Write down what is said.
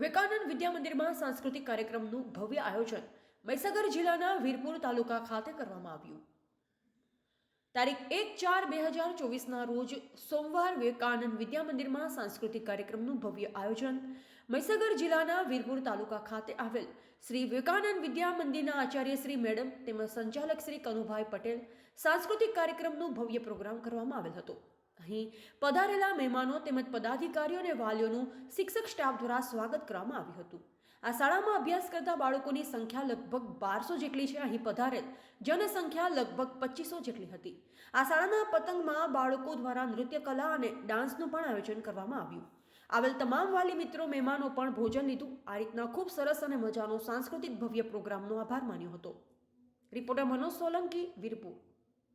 વિવેકાનંદ વિદ્યા મંદિરમાં સાંસ્કૃતિક કાર્યક્રમનું ભવ્ય આયોજન મહીસાગર જિલ્લાના વીરપુર તાલુકા ખાતે કરવામાં આવ્યું. તારીખ એક ચાર બે હજાર ચોવીસના રોજ સોમવાર વિવેકાનંદ વિદ્યા મંદિરમાં સાંસ્કૃતિક કાર્યક્રમનું ભવ્ય આયોજન મહીસાગર જિલ્લાના વીરપુર તાલુકા ખાતે આવેલ શ્રી વિવેકાનંદ વિદ્યા મંદિરના આચાર્ય શ્રી મેડમ તેમજ સંચાલક શ્રી કનુભાઈ પટેલ સાંસ્કૃતિક કાર્યક્રમનું ભવ્ય પ્રોગ્રામ કરવામાં આવેલ હતો. અહીં પધારેલા મહેમાનો તેમજ પદાધિકારીઓ અને વાલીઓનું શિક્ષક સ્ટાફ દ્વારા સ્વાગત કરવામાં આવ્યું હતું. આ શાળામાં અભ્યાસ કરતા બાળકોની સંખ્યા લગભગ બારસો જેટલી છે, અહીં પધારેલ જનસંખ્યા લગભગ પચીસો જેટલી હતી. આ શાળાના પતંગમાં બાળકો દ્વારા નૃત્ય કલા અને ડાન્સનું પણ આયોજન કરવામાં આવ્યું. આવેલ તમામ વાલી મિત્રો, મહેમાનો પણ ભોજન લીધું. આ રીતના ખૂબ સરસ અને મજાનો સાંસ્કૃતિક ભવ્ય પ્રોગ્રામનો આભાર માન્યો હતો. રિપોર્ટર મનોજ સોલંકી, વીરપુર.